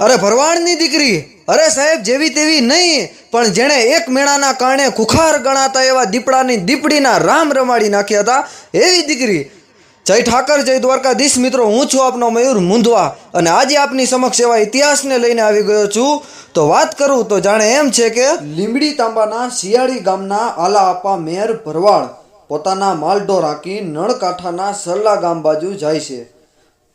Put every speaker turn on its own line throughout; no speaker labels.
અરે ભરવાડની દીકરી. અરે સાહેબ, જેવી તેવી નહીં, પણ જેણે એક મેળાના કારણે ખુખાર ગણાતા એવા દીપડાની દીપડીના રામ રમાડી નાખ્યા હતા, એવી દીકરી. જય ઠાકર, જય દ્વારકાધીશ. મિત્રો, હું છું આપનો મયુર મૂંધવા અને આજે આપની સમક્ષ એવા ઇતિહાસને લઈને આવી ગયો છું. તો વાત કરું તો જાણે એમ છે કે લીંબડી તાંબાના શિયાળી ગામના આલા આપા મેર ભરવાડ પોતાના માલઢો રાખી નળકાંઠાના સરલા ગામ બાજુ જાય છે.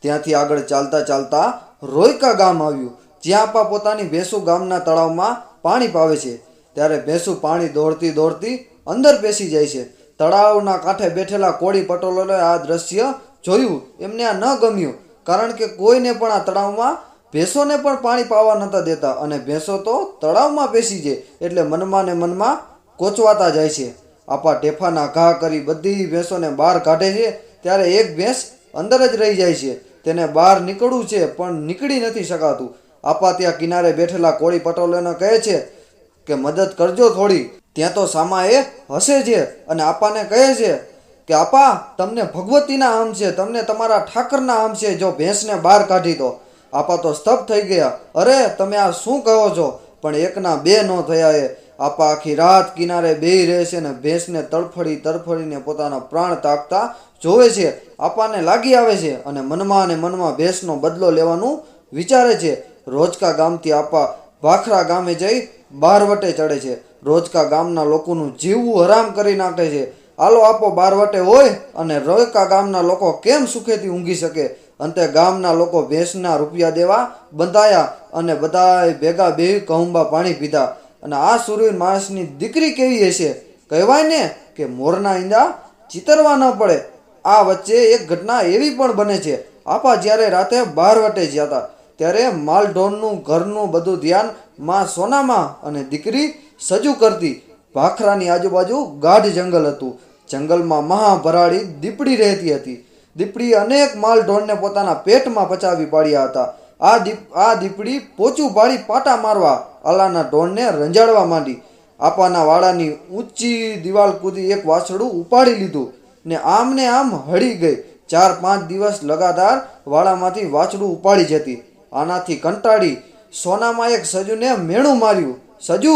ત્યાંથી આગળ ચાલતા ચાલતા રોયકા ગામ આવ્યું, જ્યાં આપા પોતાની ભેંસુ ગામના તળાવમાં પાણી પાવે છે. ત્યારે ભેંસુ પાણી દોડતી દોડતી અંદર બેસી જાય છે. તળાવના કાંઠે બેઠેલા કોળી પટોલોએ આ દ્રશ્ય જોયું. એમને આ ન ગમ્યું, કારણ કે કોઈને પણ આ તળાવમાં ભેંસોને પણ પાણી પાવા નહોતા દેતા અને ભેંસો તો તળાવમાં બેસી જાય એટલે મનમાં ને મનમાં કોચવાતા જાય છે. આપા ટેફાના ઘા કરી બધી ભેંસોને બહાર કાઢે છે, ત્યારે એક ભેંસ અંદર જ રહી જાય છે. તેને બહાર નીકળવું છે, પણ નીકળી નથી શકાતું. આપા ત્યાં કિનારે બેઠેલા કોળી પટોલેને કહે છે કે, મદદ કરજો થોડી, ત્યાં તો સામા એ હસે છે અને આપાને કહે છે કે, આપા, તમને ભગવતીના આમ છે, તમને તમારા ઠાકરના આમ છે, જો ભેંસને બહાર કાઢી દો. આપા તો સ્તબ્ધ થઈ ગયા. અરે, તમે આ શું કહો છો? પણ એકના બે ન થયા એ આપા આખી રાત કિનારે બેહી રહે છે અને ભેંસને તડફડી તડફડીને પોતાના પ્રાણ તાકતા જોવે છે, આપાને લાગી આવે છે અને મનમાં અને મનમાં ભેંસનો બદલો લેવાનું વિચારે છે. રોજકા ગામથી આપા ભાખરા ગામે જઈ બારવટે ચડે છે. રોજકા ગામના લોકોનું જીવવું હરામ કરી નાખે છે. આલો આપો બારવટે હોય અને રોજકા ગામના લોકો કેમ સુખેથી ઊંઘી શકે? અંતે ગામના લોકો ભેંસના રૂપિયા દેવા બંધાયા અને બધાએ ભેગા બે કહુંબા પાણી પીધા. અને આ સૂર્ય માણસની દીકરી કેવી હશે? કહેવાય ને કે મોરના ઈંડા ચિતરવા ન પડે. આ વચ્ચે એક ઘટના એવી પણ બને છે. આપા જ્યારે રાતે બારવટે જ્યાં હતા ત્યારે માલઢોનનું ઘરનું બધું ધ્યાનમાં સોનામાં અને દીકરી સજુ કરતી. ભાખરાની આજુબાજુ ગાઢ જંગલ હતું. જંગલમાં મહાભરાળી દીપડી રહેતી હતી. દીપડી અનેક માલ ઢોરને પોતાના પેટમાં પચાવી પાડ્યા હતા. આ દીપ, આ દીપડી પોચું પાડી પાટા મારવા અલાના ઢોરને રંજાડવા માંડી. આપાના વાડાની ઊંચી દિવાલ કૂદી એક વાછડું ઉપાડી લીધું. ને આમ ને આમ હળી ગઈ. ચાર પાંચ દિવસ લગાતાર વાળામાંથી વાછડું ઉપાડી જતી. આનાથી કંટાળી સોનામાં એક સજુને મેણું માર્યું. સજુ,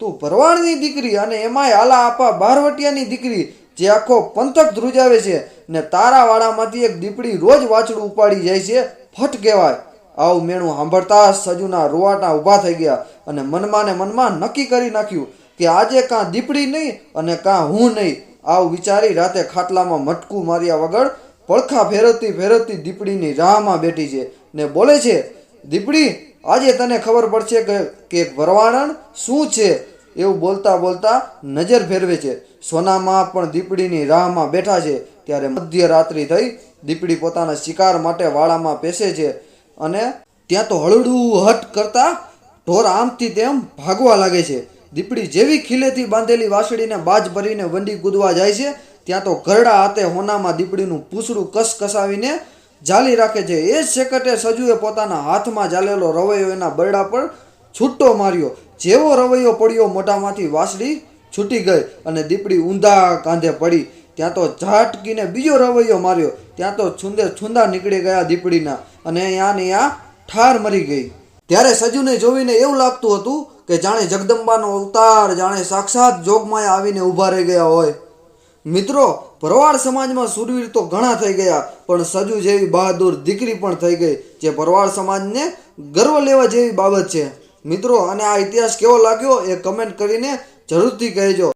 તું ભરવાડની દીકરી અને એમાંય આલા આપા બારવટિયાની દીકરી જે આખો પંથક ધ્રુજાવે છે ને તારા વાળામાંથી એક દીપડી રોજ વાછડું ઉપાડી જાય છે, ફટ કહેવાય. આવું મેણું સાંભળતા સજુના રૂવાટા ઊભા થઈ ગયા અને મનમાં ને મનમાં નક્કી કરી નાખ્યું કે આજે કાં દીપડી નહીં અને કાં હું નહીં. આવું વિચારી રાતે ખાટલામાં મટકું માર્યા વગર પડખા ફેરવતી ફેરવતી દીપડીની રાહમાં બેઠી છે ને બોલે છે, દીપડી, આજે તને ખબર પડશે કે કે વરવાણણ શું છે? એવું બોલતા બોલતા નજર ફેરવે છે. સોનામાં પણ દીપડીની રાહમાં બેઠા છે. ત્યારે મધ્યરાત્રિ થઈ, દીપડી પોતાના શિકાર માટે વાળામાં પેસે છે અને ત્યાં તો હળડું હટ કરતા ઢોર આમથી તેમ ભાગવા લાગે છે. દીપડી જેવી ખીલેથી બાંધેલી વાસળીને બાજ ભરીને વંડી કૂદવા જાય છે, ત્યાં તો ઘરડા હાથે હોનામાં દીપડીનું પૂછડું કસ કસાવીને જાલી રાખે છે. એ જ સેકટે સજુએ પોતાના હાથમાં જાલેલો રવૈયો એના બરડા પર છૂટો માર્યો. જેવો રવૈયો પડ્યો, મોઢામાંથી વાસળી છૂટી ગઈ અને દીપડી ઊંધા કાંધે પડી. ત્યાં તો ઝાટકીને બીજો રવૈયો માર્યો. ત્યાં તો છુંદે છુંદા નીકળી ગયા દીપડીના અને અહીંયા ને અહીંયા ઠાર મરી ગઈ. ત્યારે સજુને જોઈને એવું લાગતું હતું કે જાણે જગદંબાનો અવતાર, જાણે સાક્ષાત જોગમાં આવીને ઊભા રહી ગયા હોય. મિત્રો, ભરવાડ સમાજમાં સુરવીર તો ઘણા થઈ ગયા, પણ સજુ જેવી બહાદુર દીકરી પણ થઈ ગઈ, જે ભરવાડ સમાજને ગર્વ લેવા જેવી બાબત છે. મિત્રો અને આ ઇતિહાસ કેવો લાગ્યો એ કમેન્ટ કરીને જરૂરથી કહેજો.